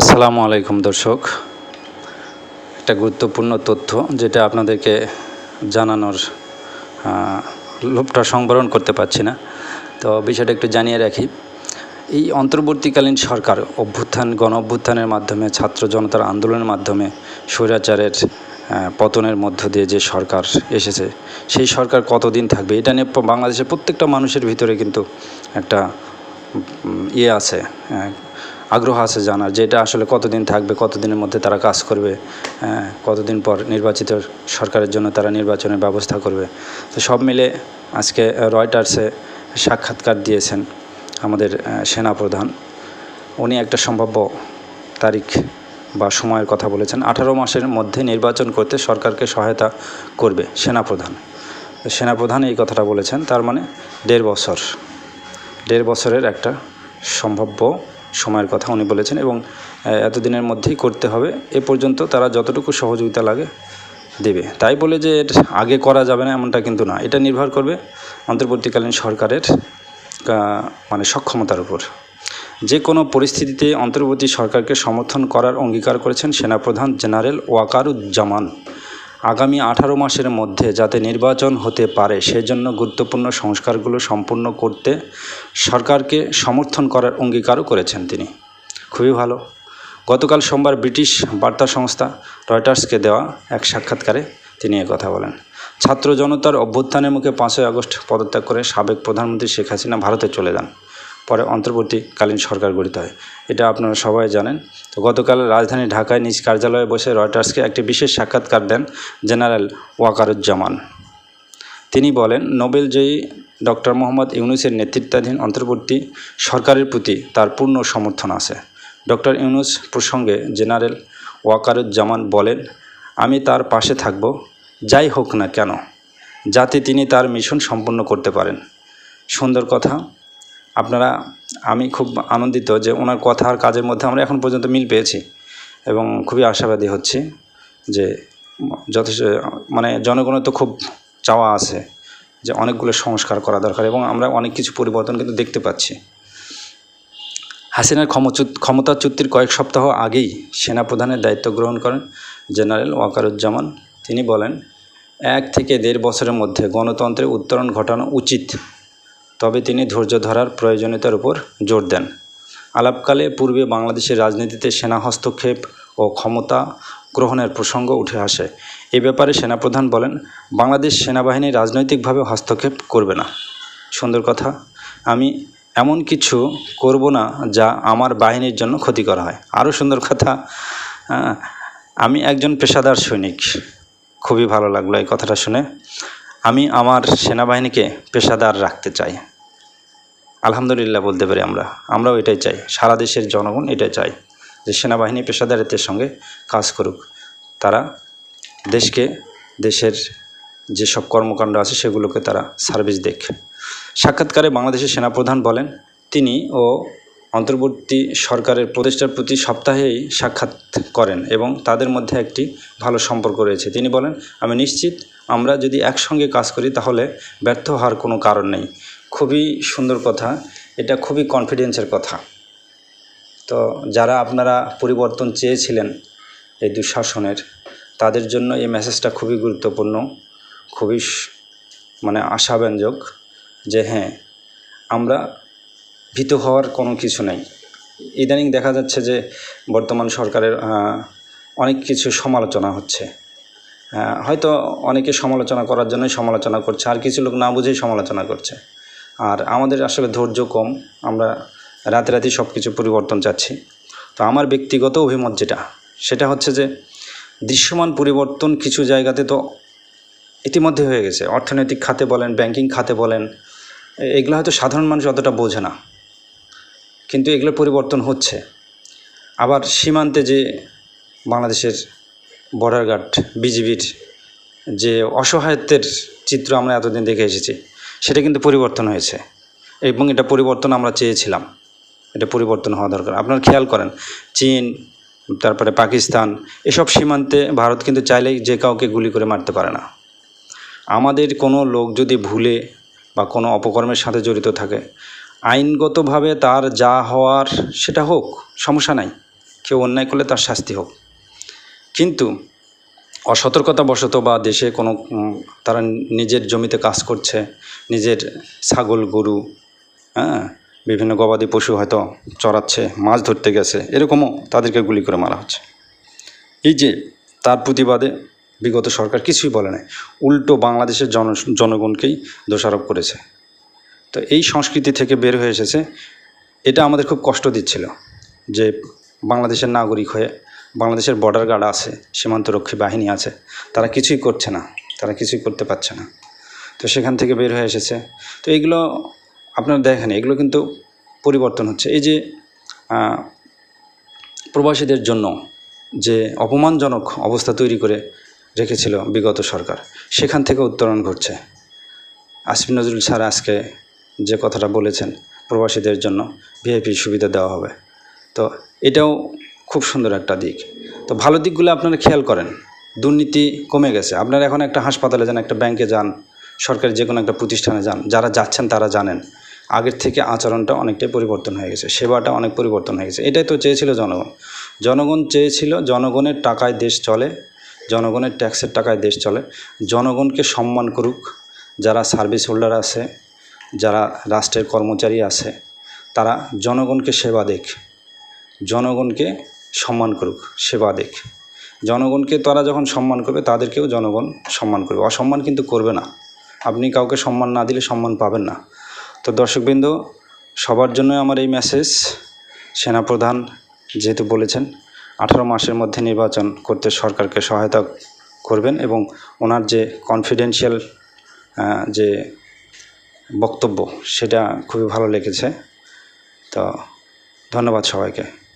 আসসালামু আলাইকুম দর্শক। একটা গুরুত্বপূর্ণ তথ্য যেটা আপনাদেরকে জানানোর লোভটা সংবরণ করতে পারছি না। তো বিষয়টা একটু জানিয়ে রাখি। এই অন্তর্বর্তীকালীন সরকার অভ্যুত্থান, গণ অভ্যুত্থানের মাধ্যমে, ছাত্র জনতার আন্দোলনের মাধ্যমে স্বৈরাচারের পতনের মধ্য দিয়ে যে সরকার এসেছে, সেই সরকার কতদিন থাকবে, এটা নিয়ে বাংলাদেশের প্রত্যেকটা মানুষের ভিতরে কিন্তু একটা ইয়ে আছে আগ্রহ আছে জানার যে এটা আসলে কতদিন থাকবে কতদিনের মধ্যে তারা কাজ করবে হ্যাঁ, কতদিন পর নির্বাচিত সরকারের জন্য তারা নির্বাচনের ব্যবস্থা করবে। তো সব মিলে আজকে রয়টার্সে সাক্ষাৎকার দিয়েছেন আমাদের সেনাপ্রধান। উনি একটা সম্ভাব্য তারিখ বা সময়ের কথা বলেছেন। আঠারো মাসের মধ্যে নির্বাচন করতে সরকারকে সহায়তা করবে সেনাপ্রধান। সেনাপ্রধান এই কথাটা বলেছেন তার মানে দেড় বছর। দেড় বছরের একটা সম্ভাব্য সময়ের কথা উনি বলেছেন এবং এতদিনের মধ্যেই করতে হবে। এ পর্যন্ত তারা যতটুকু সহযোগিতা লাগে দেবে। তাই বলে যে এর আগে করা যাবে না এমনটা কিন্তু না। এটা নির্ভর করবে অন্তর্বর্তীকালীন সরকারের মানে সক্ষমতার উপর। যে কোনো পরিস্থিতিতে অন্তর্বর্তী সরকারকে সমর্থন করার অঙ্গীকার করেছেন সেনাপ্রধান জেনারেল ওয়াকারুজ্জামান। আগামী আঠারো মাসের মধ্যে যাতে নির্বাচন হতে পারে, সেজন্য গুরুত্বপূর্ণ সংস্কারগুলো সম্পূর্ণ করতে সরকারকে সমর্থন করার অঙ্গীকারও করেছেন তিনি। খুবই ভালো। গতকাল সোমবার ব্রিটিশ বার্তা সংস্থা রয়টার্সকে দেওয়া এক সাক্ষাৎকারে তিনি কথা বলেন। ছাত্র জনতার অভ্যুত্থানের মুখে পাঁচই আগস্ট পদত্যাগ করে সাবেক প্রধানমন্ত্রী শেখ হাসিনা ভারতে চলে যান। পরে অন্তর্বর্তীকালীন সরকার গঠিত হয়। এটা আপনারা সবাই জানেন। তো গতকাল রাজধানী ঢাকায় নিজ কার্যালয়ে বসে রয়টার্সকে একটি বিশেষ সাক্ষাৎকার দেন জেনারেল ওয়াকারুজ্জামান। তিনি বলেন নোবেলজয়ী ডক্টর মোহাম্মদ ইউনুসের নেতৃত্বাধীন অন্তর্বর্তী সরকারের প্রতি তার পূর্ণ সমর্থন আছে। ডক্টর ইউনুস প্রসঙ্গে জেনারেল ওয়াকারুজ্জামান বলেন, আমি তার পাশে থাকব, যাই হোক না কেন। যাতে তিনি তার মিশন সম্পন্ন করতে পারেন। সুন্দর কথা আপনারা, আমি খুব আনন্দিত যে ওনার কথা আর কাজের মধ্যে আমরা এখন পর্যন্ত মিল পেয়েছি এবং খুবই আশাবাদী হচ্ছি যে যথেষ্ট মানে জনগণের তো খুব চাওয়া আছে যে অনেকগুলো সংস্কার করা দরকার এবং আমরা অনেক কিছু পরিবর্তন কিন্তু দেখতে পাচ্ছি। হাসিনার ক্ষমচ্যুত ক্ষমতাচ্যুতির কয়েক সপ্তাহ আগেই সেনাপ্রধানের দায়িত্ব গ্রহণ করেন জেনারেল ওয়াকারুজ্জামান। তিনি বলেন, এক থেকে দেড় বছরের মধ্যে গণতন্ত্রের উত্তরণ ঘটানো উচিত। তবে তিনি ধৈর্য ধরার প্রয়োজনীয়তার উপর জোর দেন। আলাপকালে পূর্বে বাংলাদেশের রাজনীতিতে সেনা হস্তক্ষেপ ও ক্ষমতা গ্রহণের প্রসঙ্গ উঠে আসে। এ ব্যাপারে সেনাপ্রধান বলেন, বাংলাদেশ সেনাবাহিনী রাজনৈতিকভাবে হস্তক্ষেপ করবে না। সুন্দর কথা, আমি এমন কিছু করব না যা আমার বাহিনীর জন্য ক্ষতি করা হয়। আরও সুন্দর কথা আমি একজন পেশাদার সৈনিক। খুবই ভালো লাগল এই কথাটা শুনে। আমি আমার সেনাবাহিনীকে পেশাদার রাখতে চাই। আলহামদুলিল্লাহ বলতে পারি আমরা। আমরাও এটাই চাই। সারা দেশের জনগণ এটাই চাই যে সেনাবাহিনী পেশাদারিত্বের সঙ্গে কাজ করুক। তারা দেশকে, দেশের যেসব কর্মকাণ্ড আছে সেগুলোকে তারা সার্ভিস দেখ সাক্ষাৎকারে বাংলাদেশের সেনাপ্রধান বলেন, তিনি ও অন্তর্বর্তী সরকারের প্রতিষ্ঠার প্রতি সপ্তাহেই সাক্ষাৎ করেন এবং তাদের মধ্যে একটি ভালো সম্পর্ক রয়েছে। তিনি বলেন, আমি নিশ্চিত আমরা যদি একসঙ্গে কাজ করি তাহলে ব্যর্থ হওয়ার কোনো কারণ নেই। খুবই সুন্দর কথা। এটা খুবই কনফিডেন্সের কথা। তো যারা আপনারা পরিবর্তন চেয়েছিলেন এই দুঃশাসনের, তাদের জন্য এই মেসেজটা খুবই গুরুত্বপূর্ণ, খুবই মানে আশাব্যঞ্জক যে হ্যাঁ আমরা ভীত হওয়ার কোনো কিছু নেই। ইদানিং দেখা যাচ্ছে যে বর্তমান সরকারের অনেক কিছু সমালোচনা হচ্ছে। হয়তো অনেকে সমালোচনা করার জন্যই সমালোচনা করছে, আর কিছু লোক না বুঝেই সমালোচনা করছে। আর আমাদের আসলে ধৈর্য কম, আমরা রাতে রাতে সব কিছু পরিবর্তন চাচ্ছি। তো আমার ব্যক্তিগত অভিমত যেটা, সেটা হচ্ছে যে দৃশ্যমান পরিবর্তন কিছু জায়গাতে তো ইতিমধ্যে হয়ে গেছে। অর্থনৈতিক খাতে বলেন, ব্যাংকিং খাতে বলেন, এগুলো হয়তো সাধারণ মানুষ অতটা বোঝে না। কিন্তু এগুলো পরিবর্তন হচ্ছে। আবার সীমান্তে যে বাংলাদেশের বর্ডার গার্ড বিজিবির যে অসহায়ত্বের চিত্র আমরা এতদিন দেখে এসেছি, সেটা কিন্তু পরিবর্তন হয়েছে এবং এটা পরিবর্তন আমরা চেয়েছিলাম। এটা পরিবর্তন হওয়া দরকার। আপনারা খেয়াল করেন, চীন, তারপরে পাকিস্তান, এসব সীমান্তে ভারত কিন্তু চাইলেই যে কাউকে গুলি করে মারতে পারে না। আমাদের কোনো লোক যদি ভুলে বা কোনো অপকর্মের সাথে জড়িত থাকে, আইনগতভাবে তার যা হওয়ার সেটা হোক, সমস্যা নাই। কেউ অন্যায় করলে তার শাস্তি হোক। কিন্তু অসতর্কতাবশত বা দেশে কোনো তারা নিজের জমিতে কাজ করছে, নিজের ছাগল, গরু হ্যাঁ বিভিন্ন গবাদি পশু হয়তো চড়াচ্ছে, মাছ ধরতে গেছে, এরকমও তাদেরকে গুলি করে মারা হচ্ছে। এই যে তার প্রতিবাদে বিগত সরকার কিছুই বলে নাই, উল্টো বাংলাদেশের জন, জনগণকেই দোষারোপ করেছে। তো এই সংস্কৃতি থেকে বের হয়ে এসেছে, এটা আমাদের খুব কষ্ট দিচ্ছিল যে বাংলাদেশের নাগরিক হয়ে বাংলাদেশের বর্ডার গার্ড আছে, সীমান্তরক্ষী বাহিনী আছে, তারা কিছুই করছে না, তারা কিছুই করতে পারছে না। তো সেখান থেকে বের হয়ে এসেছে। তো এইগুলো আপনারা দেখেন, এগুলো কিন্তু পরিবর্তন হচ্ছে। এই যে প্রবাসীদের জন্য যে অপমানজনক অবস্থা তৈরি করে রেখেছিল বিগত সরকার, সেখান থেকে উত্তরণ ঘটছে। আসফিন নজরুল স্যার আজকে যে কথাটা বলেছেন, প্রবাসীদের জন্য ভিআইপি সুবিধা দেওয়া হবে। তো এটাও খুব সুন্দর একটা দিক। তো ভালো দিকগুলো আপনারা খেয়াল করেন। দুর্নীতি কমে গেছে। আপনারা এখন একটা হাসপাতালে যান, একটা ব্যাংকে যান, সরকারি যে কোনো একটা প্রতিষ্ঠানে যান, যারা যাচ্ছেন তারা জানেন, আগের থেকে আচরণটা অনেকটাই পরিবর্তন হয়ে গেছে, সেবাটা অনেক পরিবর্তন হয়ে গেছে। এটাই তো চেয়েছিল জনগণ। জনগণ চেয়েছিল জনগণের টাকায় দেশ চলে, জনগণের ট্যাক্সের টাকায় দেশ চলে। জনগণকে সম্মান করুক। যারা সার্ভিস হোল্ডার আছে, যারা রাষ্ট্রের কর্মচারী আছে, তারা জনগণকে সেবা দেখ জনগণকে সম্মান করুক, সেবা দেখ জনগণকে তারা যখন সম্মান করবে, তাদেরকেও জনগণ সম্মান করবে। অসম্মান কিন্তু করবে না। আপনি কাউকে সম্মান না দিলে সম্মান পাবেন না। তো দর্শকবৃন্দ, সবার জন্য আমার এই মেসেজ সেনাপ্রধান যেহেতু বলেছেন, আঠারো মাসের মধ্যে নির্বাচন করতে সরকারকে সহায়তা করবেন এবং ওনার যে কনফিডেন্সিয়াল যে বক্তব্য, সেটা খুবই ভালো লেগেছে। তো ধন্যবাদ সবাইকে।